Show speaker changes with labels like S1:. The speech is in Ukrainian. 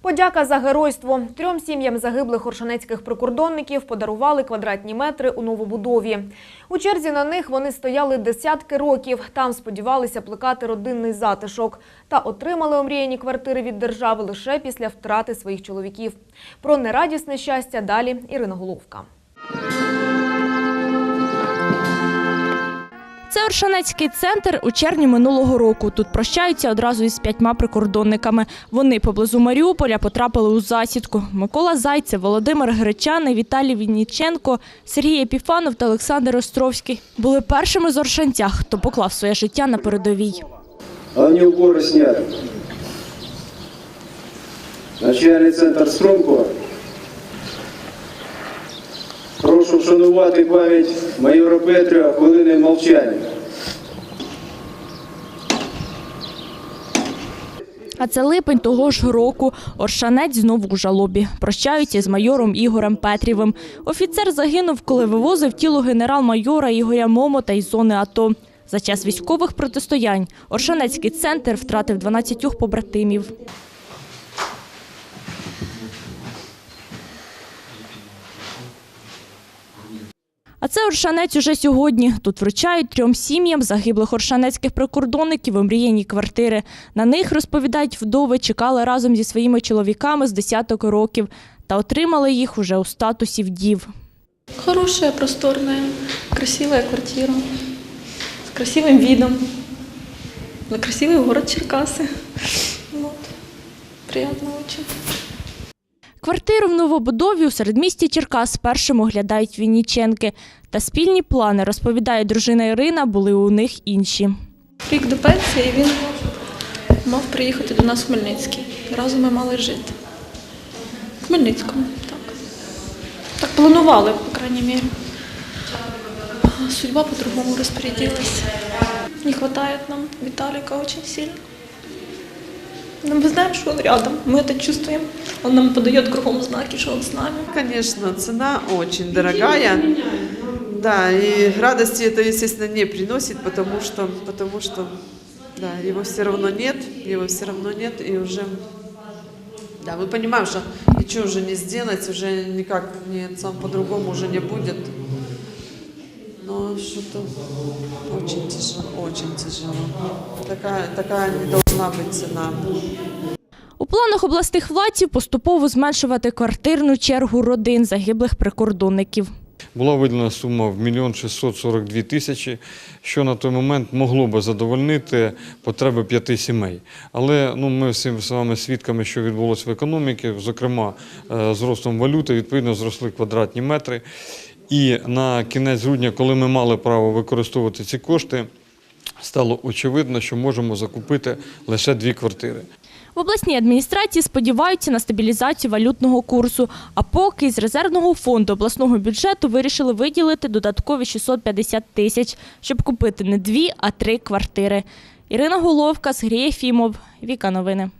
S1: Подяка за геройство. Трьом сім'ям загиблих оршанецьких прикордонників подарували квадратні метри у новобудові. У черзі на них вони стояли десятки років. Там сподівалися плекати родинний затишок. Та отримали омріяні квартири від держави лише після втрати своїх чоловіків. Про нерадісне щастя далі Ірина Головка.
S2: Це Оршанецький центр у червні минулого року. Тут прощаються одразу із п'ятьма прикордонниками. Вони поблизу Маріуполя потрапили у засідку. Микола Зайцев, Володимир Гречани, Віталій Вінніченко, Сергій Епіфанов та Олександр Островський були першими з оршанця, хто поклав своє життя на передовій.
S3: Головні убори сняли. Начальний центр Стромкова. Прошу вшанувати пам'ять майора Петря хвилиною мовчання.
S2: А це липень того ж року. Оршанець знову у жалобі. Прощаються з майором Ігорем Петрівим. Офіцер загинув, коли вивозив тіло генерал-майора Ігоря Момота із зони АТО. За час військових протистоянь Оршанецький центр втратив 12 побратимів. А це Оршанець уже сьогодні. Тут вручають трьом сім'ям загиблих оршанецьких прикордонників омріяні квартири. На них, розповідають вдови, чекали разом зі своїми чоловіками з десяток років та отримали їх уже у статусі вдів.
S4: Хорошая, просторная, красивая квартира с красивым видом на красивый город Черкасы. Вот. Приятно очень.
S2: Квартиру в новобудові у середмісті Черкас першим оглядають Вінніченки. Та спільні плани, розповідає дружина Ірина, були у них інші.
S4: Рік до пенсії він мав приїхати до нас в Хмельницький. Разом ми мали жити. В Хмельницькому, так. Так планували, по крайней мере. А Судьба по-другому распорядилась. Не хватает нам Виталика очень сильно. Но мы знаем, что он рядом, мы это чувствуем. Он нам подает кругом знаки, что он с нами.
S5: Конечно, цена очень дорогая. Да, и радости это, естественно, не приносит, потому что, потому что, да, его все равно нет, его все равно нет, и уже, да, мы понимаем, что ничего уже не сделать, уже никак не, сам по-другому уже не будет. Но что-то очень тяжело, очень тяжело. Такая, такая не должна быть цена.
S2: У планах обласних владців поступово зменшувати квартирну чергу родин загиблих прикордонників.
S6: Була виділена сума в мільйон 642 тисячі, що на той момент могло би задовольнити потреби п'яти сімей. Але ну, ми всі з вами свідками, що відбулося в економіці, зокрема е, з ростом валюти, відповідно зросли квадратні метри. І на кінець грудня, коли ми мали право використовувати ці кошти, стало очевидно, що можемо закупити лише дві квартири.
S2: В обласній адміністрації сподіваються на стабілізацію валютного курсу. А поки з резервного фонду обласного бюджету вирішили виділити додаткові 650 тисяч, щоб купити не дві, а три квартири. Ірина Головка, Сергій Єфімов, Віка Новини.